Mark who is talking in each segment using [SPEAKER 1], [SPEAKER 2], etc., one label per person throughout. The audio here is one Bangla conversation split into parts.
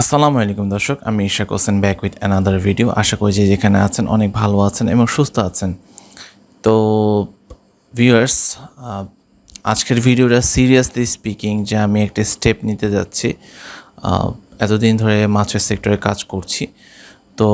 [SPEAKER 1] আসসালামু আলাইকুম দর্শক, আমি Ishak Hossain back with another video আশা করি যে যেখানে আছেন অনেক ভালো আছেন এবং সুস্থ আছেন। তো ভিউয়ার্স আজকের ভিডিওটা সিরিয়াসলি স্পিকিং যে আমি একটা স্টেপ নিতে যাচ্ছি। এতদিন ধরে মাছের সেক্টরে কাজ করছি। তো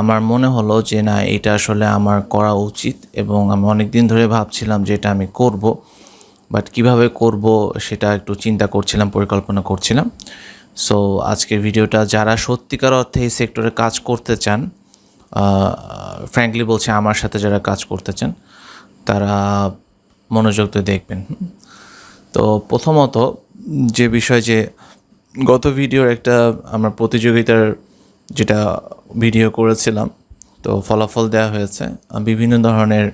[SPEAKER 1] আমার মনে হলো যে না, এটা আসলে আমার করা উচিত এবং আমি অনেক দিন ধরে ভাবছিলাম যে এটা আমি করব। বাট কীভাবে করব সেটা একটু চিন্তা করছিলাম, পরিকল্পনা করছিলাম। সো আজকের ভিডিওটা যারা সত্যিকার অর্থে এই সেক্টরে কাজ করতে চান ফ্র্যাঙ্কলি বলছে আমার সাথে যারা কাজ করতে চান, তারা মনোযোগ দিয়ে দেখবেন। তো প্রথমত যে বিষয় যে গত ভিডিওর একটা আমরা প্রতিযোগিতার যেটা ভিডিও করেছিলাম, তো ফলাফল দেওয়া হয়েছে বিভিন্ন ধরনের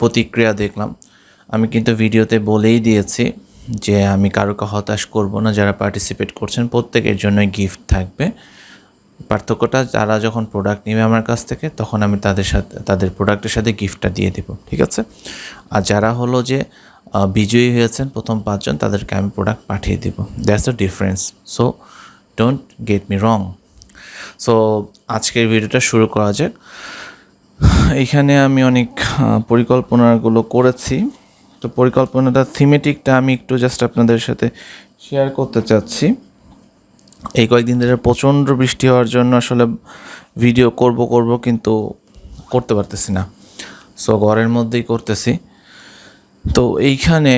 [SPEAKER 1] প্রতিক্রিয়া দেখলাম আমি কিন্তু ভিডিওতে বলেই দিয়েছি যে আমি কারোকে হতাশ করব না, যারা পার্টিসিপেট করছেন, প্রত্যেকের জন্য গিফট থাকবে। পার্থক্যটা যারা যখন প্রোডাক্ট নেবে আমার কাছ থেকে, তখন আমি তাদের সাথে, তাদের প্রোডাক্টের সাথে গিফটটা দিয়ে দেবো, ঠিক আছে? আর যারা হলো যে বিজয়ী হয়েছেন প্রথম পাঁচজন, তাদেরকে আমি প্রোডাক্ট পাঠিয়ে দেবো। That's the difference so don't get me wrong so আজকের ভিডিওটা শুরু করা যাক। এইখানে আমি অনেক পরিকল্পনাগুলো করেছি। তো পরিকল্পনাটা থিমেটিকটা আমি একটু জাস্ট আপনাদের সাথে শেয়ার করতে চাচ্ছি। এই কয়েকদিন ধরে প্রচণ্ড বৃষ্টি হওয়ার জন্য আসলে ভিডিও করব করব কিন্তু করতে পারতেছি না। সো ঘরের মধ্যেই করতেছি। তো এইখানে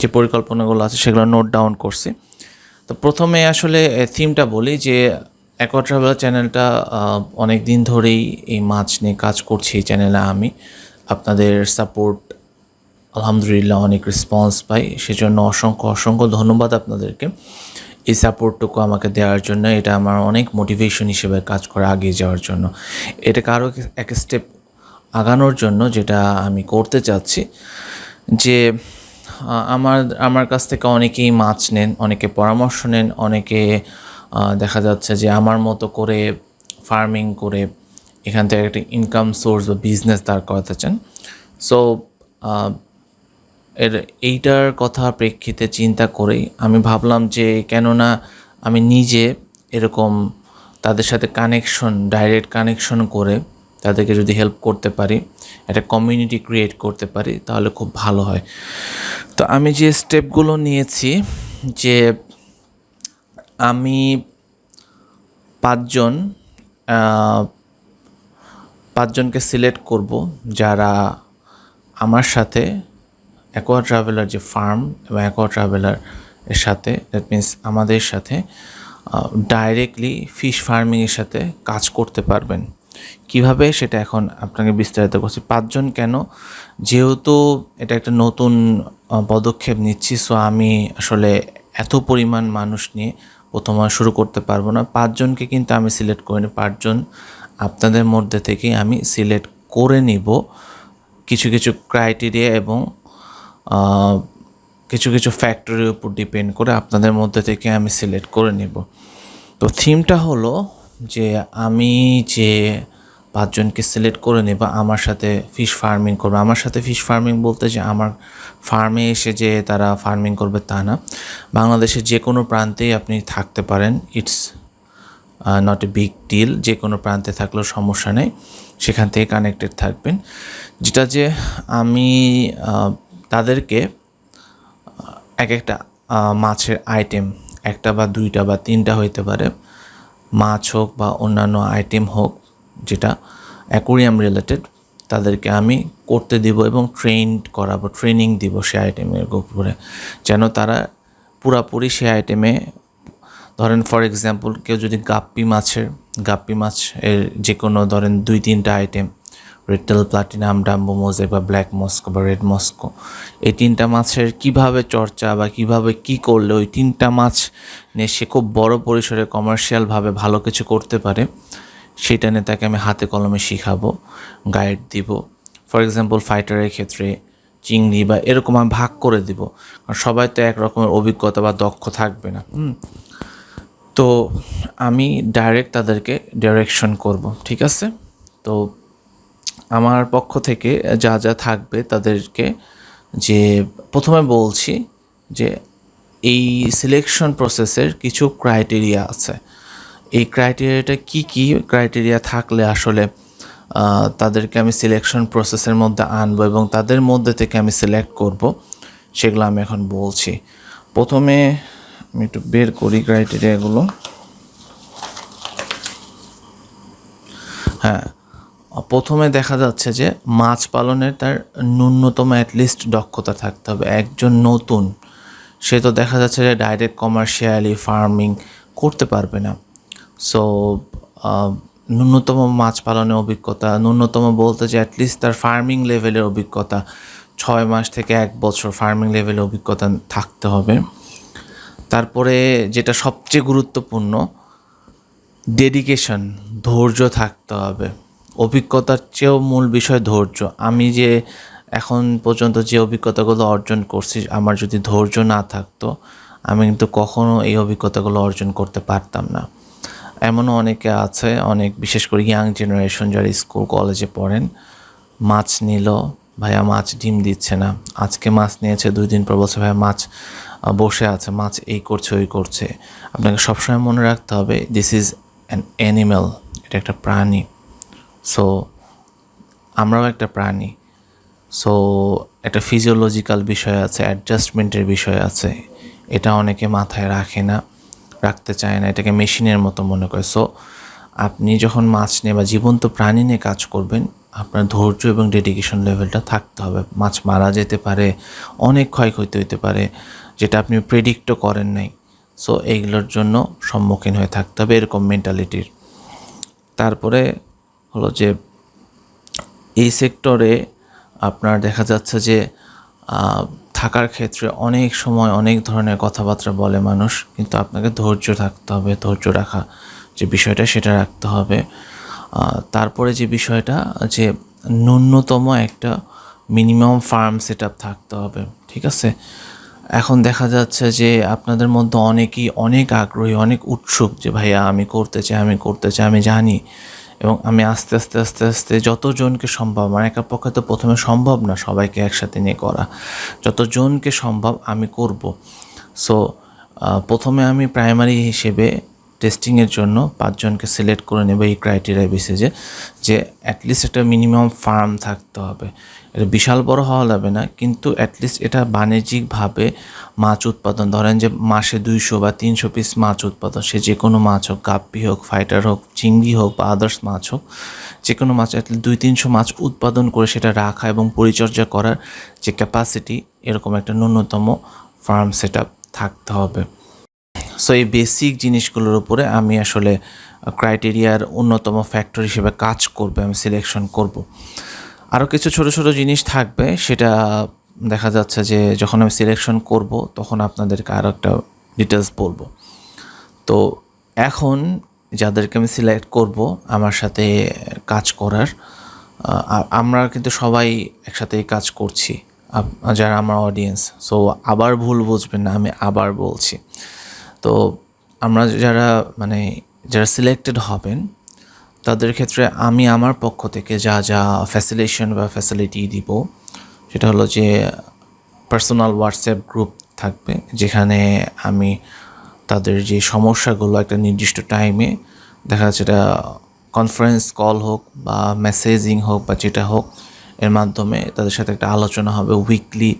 [SPEAKER 1] যে পরিকল্পনাগুলো আছে সেগুলো নোট ডাউন করছি। তো প্রথমে আসলে থিমটা বলি যে অ্যাকোয়া ট্রাভেলার চ্যানেলটা অনেক দিন ধরেই এই মাছ নিয়ে কাজ করছি এই চ্যানেলে আমি। আপনাদের সাপোর্ট আলহামদুলিল্লাহ অনেক রেসপন্স পাই। সেজন্য অসংখ্য অসংখ্য ধন্যবাদ আপনাদেরকে। এই সাপোর্টটুকু আমাকে দেওয়ার জন্য, এটা আমার অনেক মোটিভেশন হিসেবে কাজ করে এগিয়ে যাওয়ার জন্য। এটাকে আরও এক স্টেপ আগানোর জন্য যেটা আমি করতে চাচ্ছি, যে আমার আমার কাছ থেকে অনেকেই মাছ নেন, অনেকে পরামর্শ নেন, অনেকে দেখা যাচ্ছে যে আমার মতো করে ফার্মিং করে এখান থেকে একটা ইনকাম সোর্স বা বিজনেস দাঁড় করাতে চান সো এর এইটার কথা প্রেক্ষিতে চিন্তা করেই আমি ভাবলাম যে কেননা আমি নিজে এরকম তাদের সাথে কানেকশন ডাইরেক্ট কানেকশন করে তাদেরকে যদি হেল্প করতে পারি, একটা কমিউনিটি ক্রিয়েট করতে পারি, তাহলে খুব ভালো হয়। তো আমি যে স্টেপগুলো নিয়েছি যে আমি পাঁচজন পাঁচজনকে সিলেক্ট করব যারা আমার সাথে অ্যাকোয়া ট্রাভেলার যে ফার্ম এবং অ্যাকোয়া ট্রাভেলার এর সাথে দ্যাট মিন্স আমাদের সাথে ডাইরেক্টলি ফিশ ফার্মিংয়ের সাথে কাজ করতে পারবেন। কীভাবে সেটা এখন আপনাকে বিস্তারিত করছি, পাঁচজন কেন? যেহেতু এটা একটা নতুন পদক্ষেপ নিচ্ছি সো আমি আসলে এত পরিমাণ মানুষ নিয়ে প্রথম শুরু করতে পারব না। পাঁচজনকে কিন্তু আমি সিলেক্ট করিনি পাঁচজন আপনাদের মধ্যে থেকে আমি সিলেক্ট করে নিব কিছু কিছু ক্রাইটেরিয়া এবং কিছু কিছু ফ্যাক্টরির উপর ডিপেন্ড করে আপনাদের মধ্যে থেকে আমি সিলেক্ট করে নেব। তো থিমটা হলো যে আমি যে পাঁচজনকে সিলেক্ট করে নেব, আমার সাথে ফিশ ফার্মিং করবে। আমার সাথে ফিশ ফার্মিং বলতে যে আমার ফার্মে এসে যে তারা ফার্মিং করবে তা না। বাংলাদেশের যে কোনো প্রান্তেই আপনি থাকতে পারেন। It's not a big deal যে কোনো প্রান্তে থাকলেও সমস্যা নেই, সেখান থেকে কানেক্টেড থাকবেন। যেটা যে আমি তাদেরকে এক একটা মাছের আইটেম একটা বা দুইটা বা তিনটা হইতে পারে, মাছ হোক বা অন্যান্য আইটেম হোক, যেটা অ্যাকোরিয়াম রিলেটেড তাদেরকে আমি করতে দিব এবং ট্রেন করাবো ট্রেনিং দিব সে আইটেমের উপরে, যেন তারা পুরাপুরি সে আইটেমে ধরেন ফর এক্সাম্পল কেউ যদি গাপ্পি মাছের, গাপ্পি মাছ এর যে কোনো ধরেন দুই, তিনটা আইটেম রেটেল প্লাটিনাম ডাম্বো মোজে বা ব্ল্যাক মস্কো বা রেড মস্কো এই তিনটা মাছের কীভাবে চর্চা বা কীভাবে কি করলে ওই তিনটা মাছ নিয়ে সে খুব বড় পরিসরে কমার্শিয়ালভাবে ভালো কিছু করতে পারে, সেটা নিয়ে তাকে আমি হাতে কলমে শিখাবো গাইড দিব ফর এক্সাম্পল ফাইটারের ক্ষেত্রে চিংড়ি বা এরকম আমি ভাগ করে দিব, কারণ সবাই তো এক রকমের অভিজ্ঞতা বা দক্ষ থাকবে না, হুম। তো আমি ডাইরেক্ট তাদেরকে ডাইরেকশন করব, ঠিক আছে? তো আমার পক্ষ থেকে যা যা থাকবে তাদেরকে যে প্রথমে বলছি যে এই সিলেকশন প্রসেসের কিছু ক্রাইটেরিয়া আছে। এই ক্রাইটেরিয়াটা কি কি? ক্রাইটেরিয়া থাকলে আসলে তাদেরকে আমি সিলেকশন প্রসেসের মধ্যে আনব এবং তাদের মধ্যে থেকে আমি সিলেক্ট করব, সেগুলো আমি এখন বলছি। প্রথমে আমি একটু বের করি ক্রাইটেরিয়াগুলো হ্যাঁ প্রথমে দেখা যাচ্ছে যে মাছ পালনের তার ন্যূনতম অ্যাটলিস্ট দক্ষতা থাকতে হবে। একজন নতুন, সে তো দেখা যাচ্ছে যে ডাইরেক্ট কমার্শিয়ালি ফার্মিং করতে পারবে না। সো ন্যূনতম মাছ পালনের অভিজ্ঞতা, ন্যূনতম বলতে যে অ্যাটলিস্ট তার ফার্মিং লেভেলের অভিজ্ঞতা, ছয় মাস থেকে এক বছর ফার্মিং লেভেলের অভিজ্ঞতা থাকতে হবে। তারপরে যেটা সবচেয়ে গুরুত্বপূর্ণ ডেডিকেশন ধৈর্য থাকতে হবে। অভিজ্ঞতার চেয়েও মূল বিষয় ধৈর্য। আমি যে এখন পর্যন্ত যে অভিজ্ঞতাগুলো অর্জন করছি, আমার যদি ধৈর্য না থাকতো, আমি কিন্তু কখনও এই অভিজ্ঞতাগুলো অর্জন করতে পারতাম না। এমনও অনেকে আছে, অনেক, বিশেষ করে ইয়াং জেনারেশন যারা স্কুল কলেজে পড়েন, মাছ নিল ভাইয়া মাছ ডিম দিচ্ছে না। আজকে মাছ নিয়েছে, দুই দিন পর বলছে, ভাইয়া মাছ বসে আছে, মাছ এই করছে, ওই করছে। আপনাকে সবসময় মনে রাখতে হবে দিস ইজ অ্যান অ্যানিম্যাল এটা একটা প্রাণী। সো আমরাও একটা প্রাণী। সো একটা ফিজিওলজিক্যাল বিষয় আছে অ্যাডজাস্টমেন্টের বিষয় আছে। এটা অনেকে মাথায় রাখে না, রাখতে চায় না, এটাকে মেশিনের মতো মনে করে। সো আপনি যখন মাছ নিয়ে বা জীবন্ত প্রাণী নিয়ে কাজ করবেন আপনার ধৈর্য এবং ডেডিকেশন লেভেলটা থাকতে হবে। মাছ মারা যেতে পারে, অনেক ক্ষয়ক্ষতি হতে পারে, যেটা আপনি প্রেডিক্টও করেন নাই। সো এইগুলোর জন্য সম্মুখীন হয়ে থাকতে হবে এরকম মেন্টালিটির তারপরে হলো যে, এই সেক্টরে আপনার দেখা যাচ্ছে যে থাকার ক্ষেত্রে অনেক সময় অনেক ধরনের কথাবার্তা বলে মানুষ, কিন্তু আপনাকে ধৈর্য থাকতে হবে, ধৈর্য রাখা যে বিষয়টা, সেটা রাখতে হবে। তারপরে যে বিষয়টা, যে ন্যূনতম একটা মিনিমাম ফার্ম সেট থাকতে হবে, ঠিক আছে? এখন দেখা যাচ্ছে যে আপনাদের মধ্যে অনেকেই অনেক আগ্রহী, অনেক উৎসুক যে, ভাইয়া, আমি করতে চাই, আমি করতে চাই, আমি জানি। এবং আমি আস্তে আস্তে আস্তে আস্তে যতজনকে সম্ভব, আমার একার পক্ষে তো প্রথমে সম্ভব না সবাইকে একসাথে নিয়ে করা, যতজনকে সম্ভব আমি করব। সো প্রথমে আমি প্রাইমারি হিসেবে টেস্টিংয়ের জন্য পাঁচজনকে সিলেক্ট করে নেব এই ক্রাইটেরিয়া বেসিসে যে অ্যাটলিস্ট একটা মিনিমাম ফার্ম থাকতে হবে। এটা বিশাল বড় হওয়া যাবে না, কিন্তু অ্যাটলিস্ট এটা বাণিজ্যিকভাবে মাছ উৎপাদন, ধরেন যে মাসে দুইশো বা তিনশো পিস মাছ উৎপাদন, সে যে কোনো মাছ হোক, গাপ্পি হোক ফাইটার হোক, চিংড়ি হোক বা আদার্স মাছ হোক, যে কোনো মাছ অ্যাটলিস্ট দুই তিনশো মাছ উৎপাদন করে সেটা রাখা এবং পরিচর্যা করার যে ক্যাপাসিটি এরকম একটা ন্যূনতম ফার্ম সেট থাকতে হবে। সো এই বেসিক জিনিসগুলোর উপরে আমি আসলে ক্রাইটেরিয়ার অন্যতম ফ্যাক্টর হিসেবে কাজ করবে, আমি সিলেকশন করব। আরও কিছু ছোট ছোট জিনিস থাকবে, সেটা দেখা যাচ্ছে যে যখন আমি সিলেকশন করব, তখন আপনাদেরকে আরও একটা ডিটেলস বলব। তো এখন যাদেরকে আমি সিলেক্ট করব, আমার সাথে কাজ করার আমরা কিন্তু সবাই একসাথে কাজ করছি যারা আমার অডিয়েন্স সো আবার ভুল বুঝবেন না, আমি আবার বলছি। তো আমরা যারা মানে যারা সিলেক্টেড হবেন, তাদের ক্ষেত্রে আমি আমার পক্ষ থেকে যা যা ফ্যাসিলেশন বা ফ্যাসিলিটি দিব, সেটা হলো যে পার্সোনাল হোয়াটসঅ্যাপ গ্রুপ থাকবে, যেখানে আমি তাদের যে সমস্যাগুলো একটা নির্দিষ্ট টাইমে দেখা যাচ্ছে এটা কনফারেন্স কল হোক বা মেসেজিং হোক বা যেটা হোক, এর মাধ্যমে তাদের সাথে একটা আলোচনা হবে উইকলি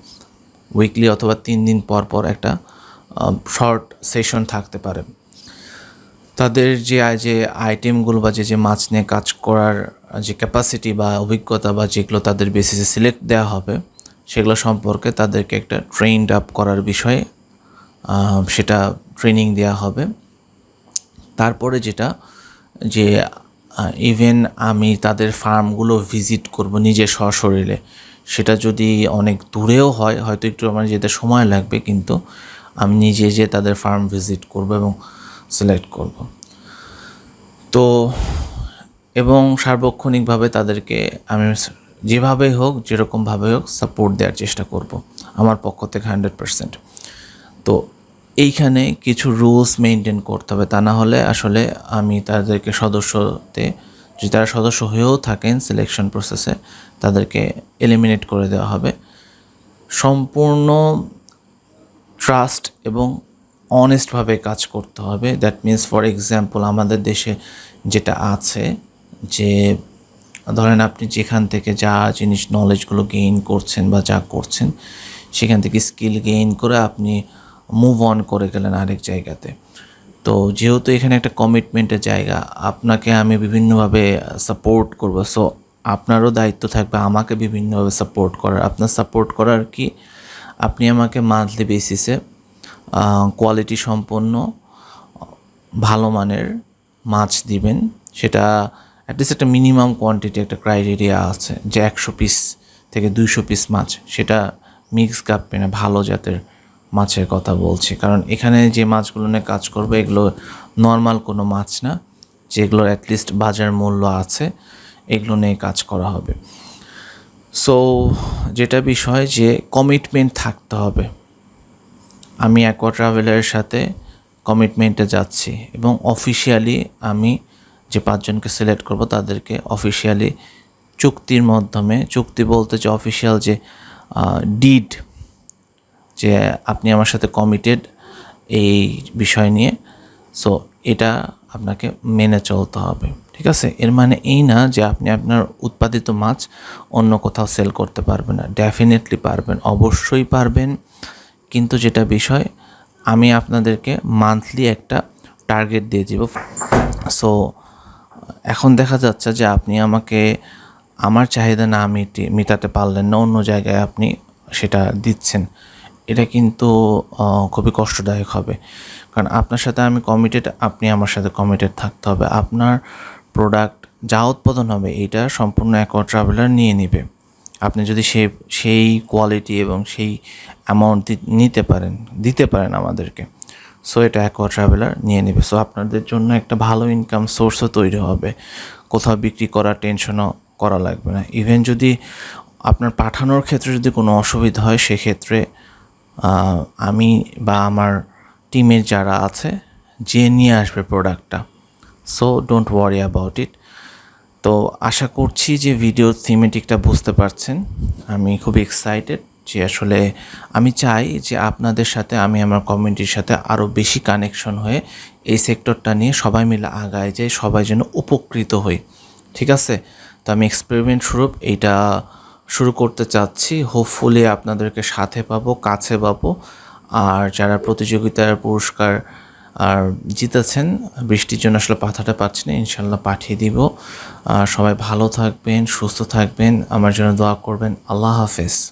[SPEAKER 1] উইকলি অথবা তিন দিন পর পর একটা শর্ট সেশন থাকতে পারে। তাদের যে যে আইটেমগুলো বা যে যে মাছ নিয়ে কাজ করার, যে ক্যাপাসিটি বা অভিজ্ঞতা বা যেগুলো তাদের বেসিসে সিলেক্ট দেওয়া হবে, সেগুলো সম্পর্কে তাদেরকে একটা ট্রেন্ড আপ করার বিষয়ে সেটা ট্রেনিং দেওয়া হবে। তারপরে যেটা, যে ইভেন আমি তাদের ফার্মগুলো ভিজিট করব নিজে সশরীরে, সেটা যদি অনেক দূরেও হয়, হয়তো একটু আমার যেতে সময় লাগবে কিন্তু আমি নিজে যে তাদের ফার্ম ভিজিট করব এবং সিলেক্ট করব। তো এবং সার্বক্ষণিকভাবে তাদেরকে আমি যেভাবে হোক, যেরকমভাবে হোক সাপোর্ট দেওয়ার চেষ্টা করব আমার পক্ষ থেকে হান্ড্রেড পারসেন্ট তো এইখানে কিছু রুলস মেনটেন করতে হবে। তা না হলে আসলে আমি তাদেরকে সদস্যতে, যদি তারা সদস্য হয়েও থাকেন সিলেকশন প্রসেসে তাদেরকে এলিমিনেট করে দেওয়া হবে। সম্পূর্ণ ট্রাস্ট এবং অনেস্টভাবে কাজ করতে হবে। দ্যাট মিন্স ফর এক্সাম্পল আমাদের দেশে যেটা আছে যে, ধরেন আপনি যেখান থেকে যা জিনিস নলেজগুলো গেইন করছেন বা যা করছেন, সেখান থেকে স্কিল গেইন করে আপনি মুভ অন করে গেলেন আরেক জায়গাতে। তো যেহেতু এখানে একটা কমিটমেন্টের জায়গা, আপনাকে আমি বিভিন্নভাবে সাপোর্ট করব। সো আপনারও দায়িত্ব থাকবে আমাকে বিভিন্নভাবে সাপোর্ট করার। আপনার সাপোর্ট করার কি? আপনি আমাকে মান্থলি বেসিসে কোয়ালিটি সম্পন্ন, ভালো মানের মাছ দিবেন। সেটা অ্যাটলিস্ট একটা মিনিমাম কোয়ান্টিটি একটা ক্রাইটেরিয়া আছে যে একশো পিস থেকে দুইশো পিস মাছ। সেটা মিক্স কাপে না ভালো জাতের মাছের কথা বলছি। কারণ এখানে যে মাছগুলো নিয়ে কাজ করবে, এগুলো নর্মাল কোনো মাছ না। যেগুলোর অ্যাটলিস্ট বাজার মূল্য আছে, এগুলো নিয়ে কাজ করা হবে। সো যেটা বিষয় যে কমিটমেন্ট থাকতে হবে। আমি অ্যাকোয়া ট্রাভেলারের সাথে কমিটমেন্টে যাচ্ছি এবং অফিসিয়ালি আমি যে পাঁচজনকে সিলেক্ট করব তাদেরকে অফিসিয়ালি চুক্তির মাধ্যমে, চুক্তি বলতে যে অফিসিয়াল যে ডিড যে আপনি আমার সাথে কমিটেড এই বিষয় নিয়ে। সো এটা আপনাকে মেনে চলতে হবে, ঠিক আছে? এর মানে এই না যে আপনি আপনার উৎপাদিত মাছ অন্য কোথাও সেল করতে পারবেন না। ডেফিনেটলি পারবেন, অবশ্যই পারবেন। কিন্তু যেটা বিষয়, আমি আপনাদেরকে মান্থলি একটা টার্গেট দিয়ে দিব। সো এখন দেখা যাচ্ছে যে আপনি আমাকে আমার চাহিদা না মিটি, মেটাতে পারলেন না, অন্য জায়গায় আপনি সেটা দিচ্ছেন। এটা কিন্তু খুবই কষ্টদায়ক হবে। কারণ আপনার সাথে আমি কমিটেড আপনি আমার সাথে কমিটেড থাকতে হবে। আপনার প্রোডাক্ট যা উৎপাদন হবে, এটা সম্পূর্ণ অ্যাকোয়া ট্রাভেলার নিয়ে নেবে। আপনি যদি সে, সেই কোয়ালিটি এবং সেই অ্যামাউন্ট নিতে পারেন, দিতে পারেন আমাদেরকে। সো এটা অ্যাকোয়া ট্রাভেলার নিয়ে নেবে। সো আপনাদের জন্য একটা ভালো ইনকাম সোর্সও তৈরি হবে। কোথাও বিক্রি করার টেনশনও করা লাগবে না। ইভেন যদি আপনার পাঠানোর ক্ষেত্রে যদি কোনো অসুবিধা হয়, সেক্ষেত্রে আমি বা আমার টিমের যারা আছে, যে নিয়ে আসবে প্রোডাক্টটা so don't worry about it তো আশা করছি যে ভিডিও থিমেটিকটা বুঝতে পারছেন। আমি খুব এক্সাইটেড যে আসলে আমি চাই যে আপনাদের সাথে, আমি আমার কমিউনিটির সাথে আরও বেশি কানেকশন হয়ে এই সেক্টরটা নিয়ে সবাই মিলে আগায় যাই, সবাই যেন উপকৃত হই। ঠিক আছে? তো আমি এক্সপেরিমেন্ট স্বরূপ এইটা শুরু করতে চাচ্ছি। হোপফুলি আপনাদেরকে সাথে পাবো, কাছে পাবো। আর যারা প্রতিযোগিতার পুরস্কার, আর জিতেছেন, বৃষ্টির জন্য আসলে পাথাটা পাচ্ছি না ইনশাল্লাহ পাঠিয়ে দিব। আর সবাই ভালো থাকবেন, সুস্থ থাকবেন। আমার জন্য দোয়া করবেন। আল্লাহ হাফেজ।